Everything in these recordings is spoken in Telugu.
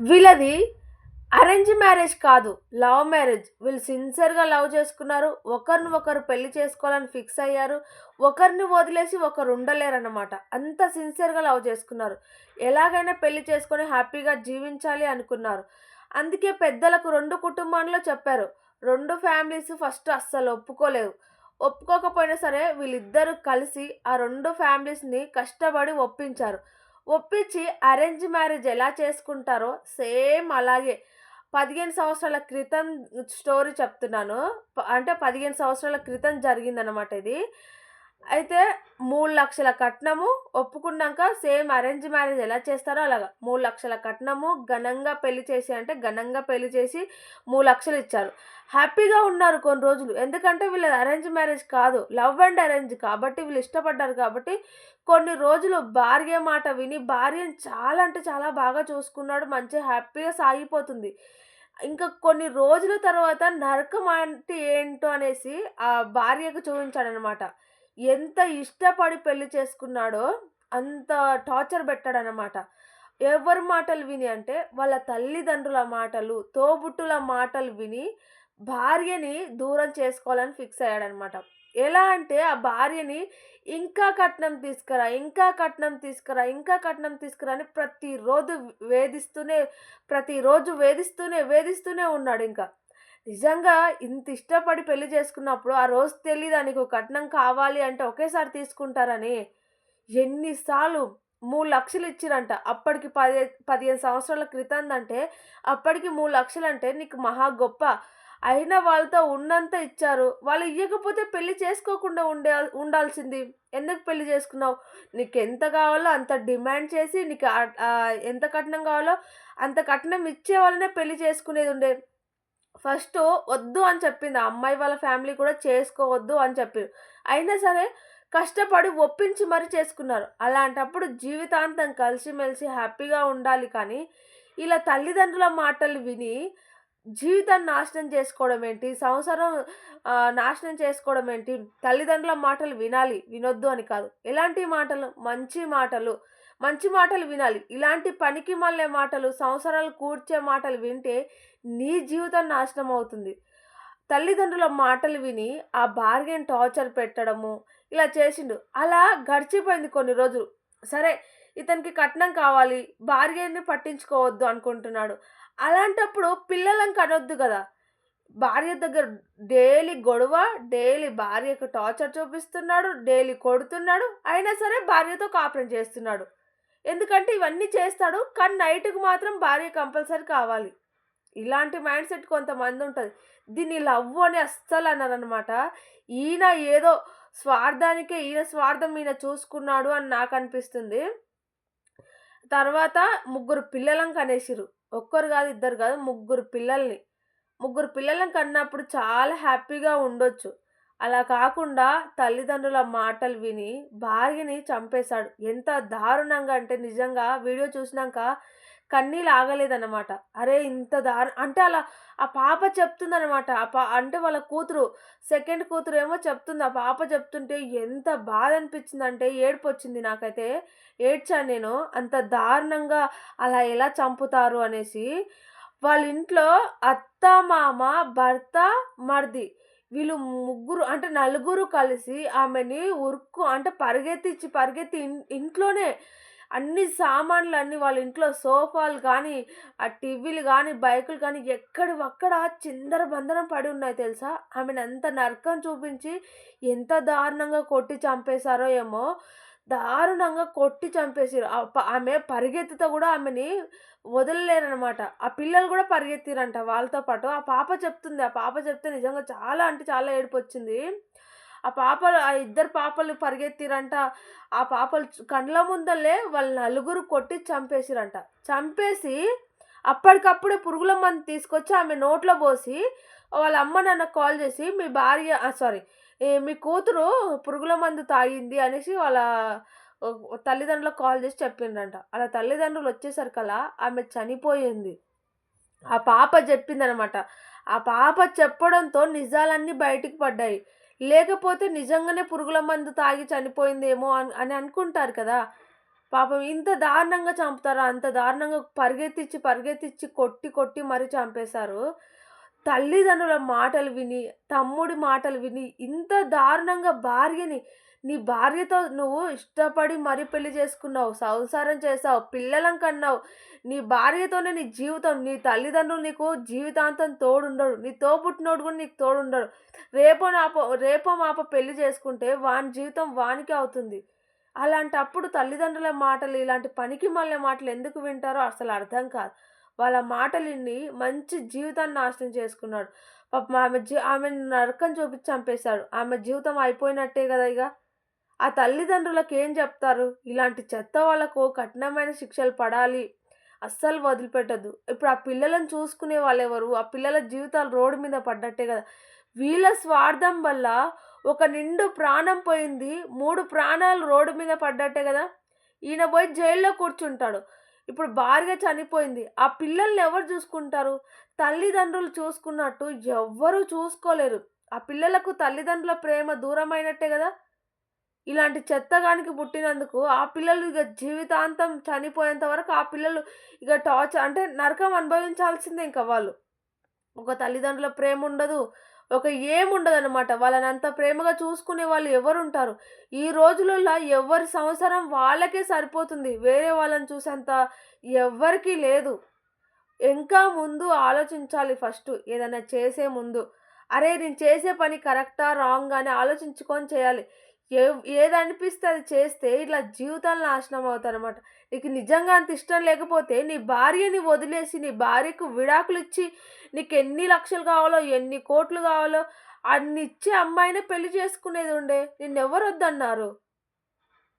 వీళ్ళది అరేంజ్ మ్యారేజ్ కాదు లవ్ మ్యారేజ్ వీళ్ళు సిన్సియర్గా లవ్ చేసుకున్నారు ఒకరిని ఒకరు పెళ్ళి చేసుకోవాలని ఫిక్స్ అయ్యారు ఒకరిని వదిలేసి ఒకరు ఉండలేరన్నమాట. అంత సిన్సియర్గా లవ్ చేసుకున్నారు. ఎలాగైనా పెళ్ళి చేసుకొని హ్యాపీగా జీవించాలి అనుకున్నారు. అందుకే పెద్దలకు రెండు కుటుంబాల్లో చెప్పారు రెండు ఫ్యామిలీస్ ఫస్ట్ అస్సలు ఒప్పుకోలేవు. ఒప్పుకోకపోయినా సరే వీళ్ళిద్దరూ కలిసి ఆ రెండు ఫ్యామిలీస్ని కష్టపడి ఒప్పించారు. ఒప్పించి అరేంజ్ మ్యారేజ్ ఎలా చేసుకుంటారో సేమ్ అలాగే. పదిహేను సంవత్సరాల క్రితం స్టోరీ చెప్తున్నాను. అంటే పదిహేను సంవత్సరాల క్రితం జరిగిందనమాట ఇది. అయితే మూడు లక్షల కట్నము ఒప్పుకున్నాక సేమ్ అరేంజ్ మ్యారేజ్ ఎలా చేస్తారో అలాగా. మూడు లక్షల కట్నము ఘనంగా పెళ్ళి చేసి అంటే ఘనంగా పెళ్ళి చేసి మూడు లక్షలు ఇచ్చారు. హ్యాపీగా ఉన్నారు కొన్ని రోజులు. ఎందుకంటే వీళ్ళది అరేంజ్ మ్యారేజ్ కాదు. లవ్ అండ్ అరేంజ్ కాబట్టి వీళ్ళు ఇష్టపడ్డారు కాబట్టి కొన్ని రోజులు భార్య మాట విని భార్యను చాలా అంటే చాలా బాగా చూసుకున్నాడు. మంచిగా హ్యాపీగా సాగిపోతుంది. ఇంకా కొన్ని రోజుల తర్వాత నరకం అంటే ఏంటో అనేసి ఆ భార్యకు చూపించాడనమాట ఎంత ఇష్టపడి పెళ్ళి చేసుకున్నాడో అంత టార్చర్ పెట్టాడనమాట ఎవరి మాటలు విని అంటే వాళ్ళ తల్లిదండ్రుల మాటలు తోబుట్టుల మాటలు విని భార్యని దూరం చేసుకోవాలని ఫిక్స్ అయ్యాడనమాట ఎలా అంటే ఆ భార్యని ఇంకా కట్నం తీసుకురా ఇంకా కట్నం తీసుకురా ఇంకా కట్నం తీసుకురా అని ప్రతిరోజు వేధిస్తూనే ప్రతిరోజు వేధిస్తూనే వేధిస్తూనే ఉన్నాడు ఇంకా. నిజంగా ఇంత ఇష్టపడి పెళ్ళి చేసుకున్నప్పుడు ఆ రోజు తెలియదు నీకు కట్నం కావాలి అంటే ఒకేసారి తీసుకుంటారని? ఎన్నిసార్లు? మూడు లక్షలు ఇచ్చిరంట. అప్పటికి పది పదిహేను సంవత్సరాల క్రితం అంటే అప్పటికి మూడు లక్షలు అంటే నీకు మహా గొప్ప. అయినా వాళ్ళతో ఉన్నంత ఇచ్చారు. వాళ్ళు ఇవ్వకపోతే పెళ్ళి చేసుకోకుండా ఉండే ఉండాల్సింది. ఎందుకు పెళ్ళి చేసుకున్నావు? నీకు ఎంత కావాలో అంత డిమాండ్ చేసి నీకు ఎంత కట్నం కావాలో అంత కట్నం ఇచ్చే వాళ్ళనే పెళ్ళి చేసుకునేది ఉండే. ఫస్ట్ వద్దు అని చెప్పింది. ఆ అమ్మాయి వాళ్ళ ఫ్యామిలీ కూడా చేసుకోవద్దు అని చెప్పారు. అయినా సరే కష్టపడి ఒప్పించి మరీ చేసుకున్నారు. అలాంటప్పుడు జీవితాంతం కలిసిమెలిసి హ్యాపీగా ఉండాలి కానీ ఇలా తల్లిదండ్రుల మాటలు విని జీవితాన్ని నాశనం చేసుకోవడం ఏంటి? సంవత్సరం నాశనం చేసుకోవడం ఏంటి? తల్లిదండ్రుల మాటలు వినాలి వినొద్దు అని కాదు. ఎలాంటి మాటలు? మంచి మాటలు. మంచి మాటలు వినాలి. ఇలాంటి పనికి మళ్ళే మాటలు సంవత్సరాలు కూర్చే మాటలు వింటే నీ జీవితం నాశనం అవుతుంది. తల్లిదండ్రుల మాటలు విని ఆ బార్గెన్ టార్చర్ పెట్టడము ఇలా చేసిండు. అలా గడిచిపోయింది కొన్ని రోజులు. సరే ఇతనికి కట్నం కావాలి భార్యని పట్టించుకోవద్దు అనుకుంటున్నాడు. అలాంటప్పుడు పిల్లలను కనొద్దు కదా. భార్య దగ్గర డైలీ గొడవ డైలీ భార్యకు టార్చర్ చూపిస్తున్నాడు డైలీ కొడుతున్నాడు అయినా సరే భార్యతో కాపురం చేస్తున్నాడు. ఎందుకంటే ఇవన్నీ చేస్తాడు కానీ నైట్కి మాత్రం భార్య కంపల్సరీ కావాలి. ఇలాంటి మైండ్ సెట్ కొంతమంది ఉంటుంది. దీన్ని లవ్ అని అస్సలు అన్నారనమాట ఈయన ఏదో స్వార్థానికే ఈయన స్వార్థం ఈయన చూసుకున్నాడు అని నాకు అనిపిస్తుంది. తర్వాత ముగ్గురు పిల్లలను కనేసిరు ఒక్కరు కాదు ఇద్దరు కాదు ముగ్గురు పిల్లల్ని. ముగ్గురు పిల్లలను కన్నప్పుడు చాలా హ్యాపీగా ఉండొచ్చు. అలా కాకుండా తల్లిదండ్రుల మాటలు విని భార్యని చంపేశాడు. ఎంత దారుణంగా అంటే నిజంగా వీడియో చూసినాక కన్నీళ్ళు ఆగలేదన్నమాట. అరే ఇంత దారు అంటే అలా ఆ పాప చెప్తుందనమాట ఆ పా అంటే వాళ్ళ కూతురు సెకండ్ కూతురు ఏమో చెప్తుంది. ఆ పాప చెప్తుంటే ఎంత బాధ అనిపించిందంటే ఏడుపు వచ్చింది నాకైతే. ఏడ్చాను నేను అంత దారుణంగా అలా ఎలా చంపుతారు అనేసి వాళ్ళ ఇంట్లో అత్త మామ భర్త మర్ది వీళ్ళు ముగ్గురు అంటే నలుగురు కలిసి ఆమెని ఉరుక్కు అంటే పరిగెత్తిచ్చి పరిగెత్తి ఇంట్లోనే అన్ని సామాన్లు అన్ని వాళ్ళ ఇంట్లో సోఫాలు కానీ ఆ టీవీలు కానీ బైకులు కానీ ఎక్కడి అక్కడ చిందర బంధనం పడి ఉన్నాయి తెలుసా? ఆమెను అంత నరకం చూపించి ఎంత దారుణంగా కొట్టి చంపేశారో ఏమో. దారుణంగా కొట్టి చంపేసారు ఆమె పరిగెత్తితో కూడా ఆమెని వదలలేరనమాట ఆ పిల్లలు కూడా పరిగెత్తిరంట వాళ్ళతో పాటు. ఆ పాప చెప్తుంది. ఆ పాప చెప్తే నిజంగా చాలా అంటే చాలా ఏడుపు వచ్చింది ఆ పాపలు ఆ ఇద్దరు పాపలు పరిగెత్తిరంట. ఆ పాపలు కండ్ల ముందలే వాళ్ళ నలుగురు కొట్టి చంపేసిరంట. చంపేసి అప్పటికప్పుడే పురుగుల మందు తీసుకొచ్చి ఆమె నోట్లో పోసి వాళ్ళ అమ్మ నాన్న కాల్ చేసి మీ భార్య సారీ మీ కూతురు పురుగుల మందు తాగింది అనేసి వాళ్ళ తల్లిదండ్రులకు కాల్ చేసి చెప్పిండ్రంట. అలా తల్లిదండ్రులు వచ్చేసరికల్లా ఆమె చనిపోయింది. ఆ పాప చెప్పిందనమాట. ఆ పాప చెప్పడంతో నిజాలన్నీ బయటికి పడ్డాయి. లేకపోతే నిజంగానే పురుగుల మందు తాగి చనిపోయిందేమో అని అని అనుకుంటారు కదా! పాపం ఇంత దారుణంగా చంపుతారా? అంత దారుణంగా పరిగెత్తిచ్చి, పరిగెత్తిచ్చి కొట్టి, కొట్టి మరీ చంపేశారు. తల్లిదండ్రుల మాటలు విని, తమ్ముడి మాటలు విని, ఇంత దారుణంగా భార్యని నీ భార్యతో నువ్వు ఇష్టపడి మరీ పెళ్ళి చేసుకున్నావు. సంసారం చేసావు. పిల్లలం కన్నావు. నీ భార్యతోనే నీ జీవితం. నీ తల్లిదండ్రులు నీకు జీవితాంతం తోడుండడు. నీ పుట్టినోడు కూడా నీకు తోడుండడు. రేపో నాపో రేపో మాపో పెళ్ళి చేసుకుంటే వాని జీవితం వానికి అవుతుంది. అలాంటప్పుడు తల్లిదండ్రుల మాటలు ఇలాంటి పనికి మళ్ళీ మాటలు ఎందుకు వింటారో అసలు అర్థం కాదు. వాళ్ళ మాటలు విని మంచి జీవితాన్ని నాశనం చేసుకున్నాడు. పాపం ఆమె జీ ఆమెని నరకం చూపించి చంపేశాడు. ఆమె జీవితం అయిపోయినట్టే కదా ఇక ఆ తల్లిదండ్రులకు ఏం చెప్తారు? ఇలాంటి చెత్త వాళ్ళకు కఠినమైన శిక్షలు పడాలి. అస్సలు వదిలిపెట్టద్దు ఇప్పుడు ఆ పిల్లలను చూసుకునే వాళ్ళెవరు? ఆ పిల్లల జీవితాలు రోడ్డు మీద పడ్డట్టే కదా వీళ్ళ స్వార్థం వల్ల ఒక నిండు ప్రాణం పోయింది. మూడు ప్రాణాలు రోడ్డు మీద పడ్డట్టే కదా ఈయన పోయి జైల్లో కూర్చుంటాడు. ఇప్పుడు భార్య చనిపోయింది. ఆ పిల్లల్ని ఎవరు చూసుకుంటారు? తల్లిదండ్రులు చూసుకున్నట్టు ఎవ్వరూ చూసుకోలేరు. ఆ పిల్లలకు తల్లిదండ్రుల ప్రేమ దూరమైనట్టే కదా ఇలాంటి చెత్తగానికి పుట్టినందుకు ఆ పిల్లలు ఇక జీవితాంతం చనిపోయేంత వరకు ఆ పిల్లలు ఇక టార్చర్ అంటే నరకం అనుభవించాల్సిందే ఇంక వాళ్ళు. ఒక తల్లిదండ్రుల ప్రేమ ఉండదు. ఒక ఏముండదనమాట. వాళ్ళని అంత ప్రేమగా చూసుకునే వాళ్ళు ఎవరుంటారు? ఈ రోజులలో ఎవరి సంవత్సరం వాళ్ళకే సరిపోతుంది. వేరే వాళ్ళని చూసేంత ఎవ్వరికీ లేదు. ఇంకా ముందు ఆలోచించాలి ఫస్ట్ ఏదైనా చేసే ముందు. అరే! నేను చేసే పని కరెక్టా? రాంగ్ అని ఆలోచించుకొని చేయాలి. ఏవ్ ఏదనిపిస్తే అది చేస్తే ఇట్లా జీవితాలు నాశనం అవుతాయనమాట. నీకు నిజంగా అంత ఇష్టం లేకపోతే నీ భార్యని వదిలేసి, నీ భార్యకు విడాకులిచ్చి, ఎన్ని లక్షలు కావాలో, ఎన్ని కోట్లు కావాలో అన్ని ఇచ్చే అమ్మాయినే పెళ్ళి చేసుకునేదుండే. నిన్నెవరొద్దన్నారు?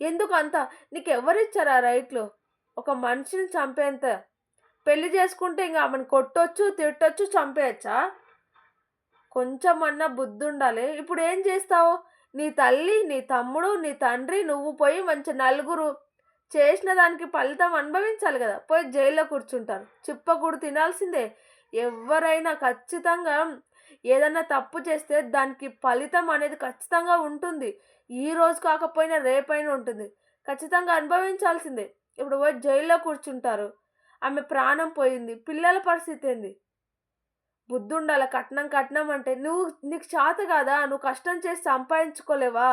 ఎందుకంత? నీకెవ్వరిచ్చారు ఆ రైట్లు? ఒక మనిషిని చంపేంత. పెళ్ళి చేసుకుంటే ఇంకా ఆమెను కొట్టొచ్చు, తిట్టొచ్చు, చంపేయచ్చా? బుద్దిండాలి ఇప్పుడు ఏం చేస్తావు? నీ తల్లి, నీ తమ్ముడు, నీ తండ్రి నువ్వు పోయి మంచి నలుగురు చేసిన దానికి ఫలితం అనుభవించాలి కదా పోయి జైల్లో కూర్చుంటారు. చిప్పకూడు తినాల్సిందే. ఎవరైనా ఖచ్చితంగా ఏదైనా తప్పు చేస్తే దానికి ఫలితం అనేది ఖచ్చితంగా ఉంటుంది. ఈ రోజు కాకపోయినా రేపైనా ఉంటుంది. ఖచ్చితంగా అనుభవించాల్సిందే. ఇప్పుడు పోయి జైల్లో కూర్చుంటారు. ఆమె ప్రాణం పోయింది. పిల్లల పరిస్థితి ఏంది బుద్ధుండాల. కట్నం, కట్నం అంటే నువ్వు నీకు చేత కాదా? నువ్వు కష్టం చేసి సంపాదించుకోలేవా?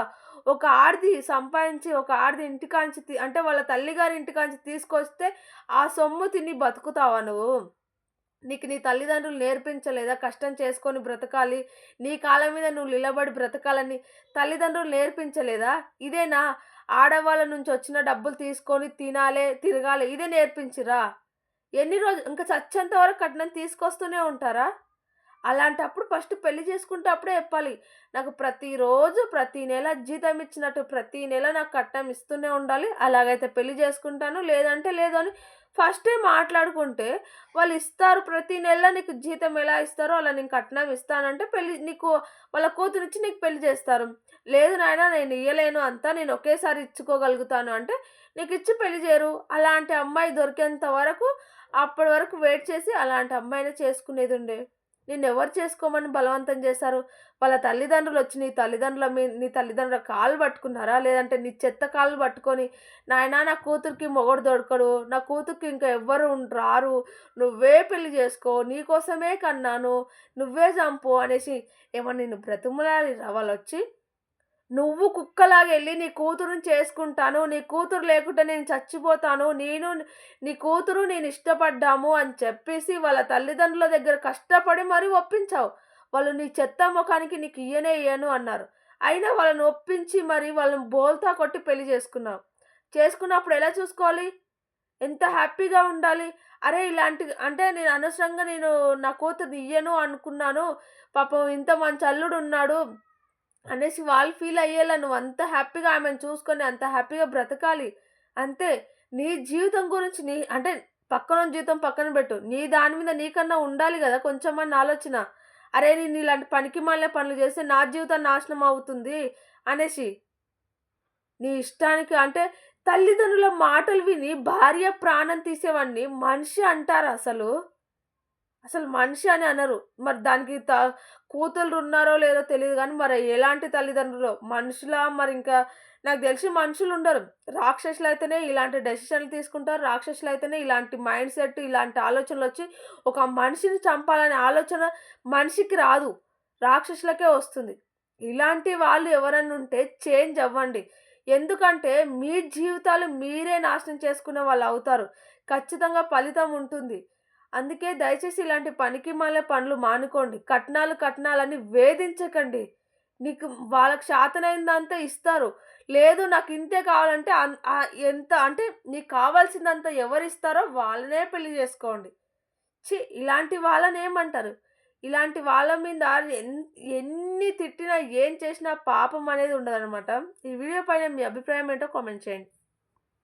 ఒక ఆడది సంపాదించి ఒక ఆడది ఇంటికాంచి తి అంటే వాళ్ళ తల్లిగారి ఇంటికాంచి తీసుకొస్తే ఆ సొమ్ము తిని బతుకుతావా నువ్వు? నీకు నీ తల్లిదండ్రులు నేర్పించలేదా? కష్టం చేసుకొని బ్రతకాలి. నీ కాళ్ళ మీద నువ్వు నిలబడి బ్రతకాలని తల్లిదండ్రులు నేర్పించలేదా? ఇదేనా? ఆడవాళ్ళ నుంచి వచ్చిన డబ్బులు తీసుకొని తినాలే, తిరగాలి ఇదే నేర్పించిరా ఎన్ని రోజు ఇంకా చచ్చేంత వరకు కట్నం తీసుకొస్తూనే ఉంటారా? అలాంటప్పుడు ఫస్ట్ పెళ్ళి చేసుకుంటే అప్పుడే చెప్పాలి. నాకు ప్రతిరోజు, ప్రతి నెల జీతం ఇచ్చినట్టు ప్రతి నెల నాకు కట్నం ఇస్తూనే ఉండాలి. అలాగైతే పెళ్ళి చేసుకుంటాను. లేదంటే లేదు అని ఫస్టే మాట్లాడుకుంటే వాళ్ళు ఇస్తారు. ప్రతి నెల నీకు జీతం ఎలా ఇస్తారో అలా నేను కట్నం ఇస్తానంటే పెళ్ళి నీకు వాళ్ళ కూతురిచ్చి నీకు పెళ్ళి చేస్తారు. లేదు నాయనా నేను ఇయ్యలేను అంతా. నేను ఒకేసారి ఇచ్చుకోగలుగుతాను అంటే నీకు ఇచ్చి పెళ్ళి చేయరు. అలాంటి అమ్మాయి దొరికేంత వరకు అప్పటి వరకు వెయిట్ చేసి అలాంటి అమ్మాయినే చేసుకునేదుండే. నిన్నెవరు చేసుకోమని బలవంతం చేశారు? వాళ్ళ తల్లిదండ్రులు వచ్చి నీ తల్లిదండ్రుల మీ నీ తల్లిదండ్రుల కాళ్ళు పట్టుకున్నారా? లేదంటే నీ చెత్త కాళ్ళు పట్టుకొని నాయనా నా కూతురికి మొగడు దొరకడు. నా కూతురికి ఇంకా ఎవ్వరు రారు. నువ్వే పెళ్ళి చేసుకో. నీ కోసమే కన్నాను. నువ్వే చంపు అనేసి ఏమన్నా నిన్ను వాళ్ళు వచ్చి నువ్వు కుక్కలాగా వెళ్ళి నీ కూతురుని చేసుకుంటాను. నీ కూతురు లేకుంటే నేను చచ్చిపోతాను. నేను నీ కూతురు నేను ఇష్టపడ్డాము అని చెప్పేసి వాళ్ళ తల్లిదండ్రుల దగ్గర కష్టపడి మరీ ఒప్పించావు. వాళ్ళు నీ చెత్త ముఖానికి నీకు ఇయ్యనే ఇయ్యను అన్నారు. అయినా వాళ్ళని ఒప్పించి మరి వాళ్ళని బోల్తా కొట్టి పెళ్ళి చేసుకున్నావు. చేసుకున్నప్పుడు ఎలా చూసుకోవాలి? ఎంత హ్యాపీగా ఉండాలి? అరే! ఇలాంటి అంటే నేను అనవసరంగా నేను నా కూతురు ఇయ్యను అనుకున్నాను. పాపం ఇంత మంచి అల్లుడు ఉన్నాడు అనేసి వాళ్ళు ఫీల్ అయ్యేలా నువ్వు అంత హ్యాపీగా ఆమెను చూసుకొని అంత హ్యాపీగా బ్రతకాలి. అంతే. నీ జీవితం గురించి నీ అంటే పక్కన జీవితం పక్కన పెట్టు. నీ దాని మీద నీకన్నా ఉండాలి గదా! కొంచెమన్నా ఆలోచన. అరే! నేను ఇలాంటి పనికి మాలే పనులు చేస్తే నా జీవితం నాశనం అవుతుంది అనేసి. నీ ఇష్టానికి అంటే తల్లిదండ్రుల మాటలు విని భార్య ప్రాణం తీసేవాడిని మనిషి అంటారు అసలు? అసలు మనిషి అని అనరు. మరి దానికి త కూతుళ్ళు ఉన్నారో లేదో తెలియదు కానీ మరి ఎలాంటి తల్లిదండ్రులు మనుషులా మరింకా నాకు తెలిసి మనుషులు ఉండరు రాక్షసులు అయితేనే ఇలాంటి డెసిషన్‌లు తీసుకుంటారు. రాక్షసులు అయితేనే ఇలాంటి మైండ్ సెట్, ఇలాంటి ఆలోచనలు వచ్చి ఒక మనిషిని చంపాలనే ఆలోచన మనిషికి రాదు. రాక్షసులకే వస్తుంది. ఇలాంటి వాళ్ళు ఎవరన్నా ఉంటే చేంజ్ అవ్వండి. ఎందుకంటే మీ జీవితాలు మీరే నాశనం చేసుకునే వాళ్ళు అవుతారు ఖచ్చితంగా ఫలితం ఉంటుంది. అందుకే దయచేసి ఇలాంటి పనికి మాలే పనులు మానుకోండి. కట్నాలు, కట్నాలని వేధించకండి. నీకు వాళ్ళకి శాతనైందంతా ఇస్తారు. లేదు నాకు ఇంతే కావాలంటే అన్ ఎంత అంటే నీకు కావాల్సిందంత ఎవరిస్తారో వాళ్ళనే పెళ్ళి చేసుకోండి. చి ఇలాంటి వాళ్ళని ఏమంటారు ఇలాంటి వాళ్ళ మీద ఎన్ని తిట్టినా, ఏం చేసినా పాపం అనేది ఉండదనమాట. ఈ వీడియో పైన మీ అభిప్రాయం ఏంటో కామెంట్ చేయండి.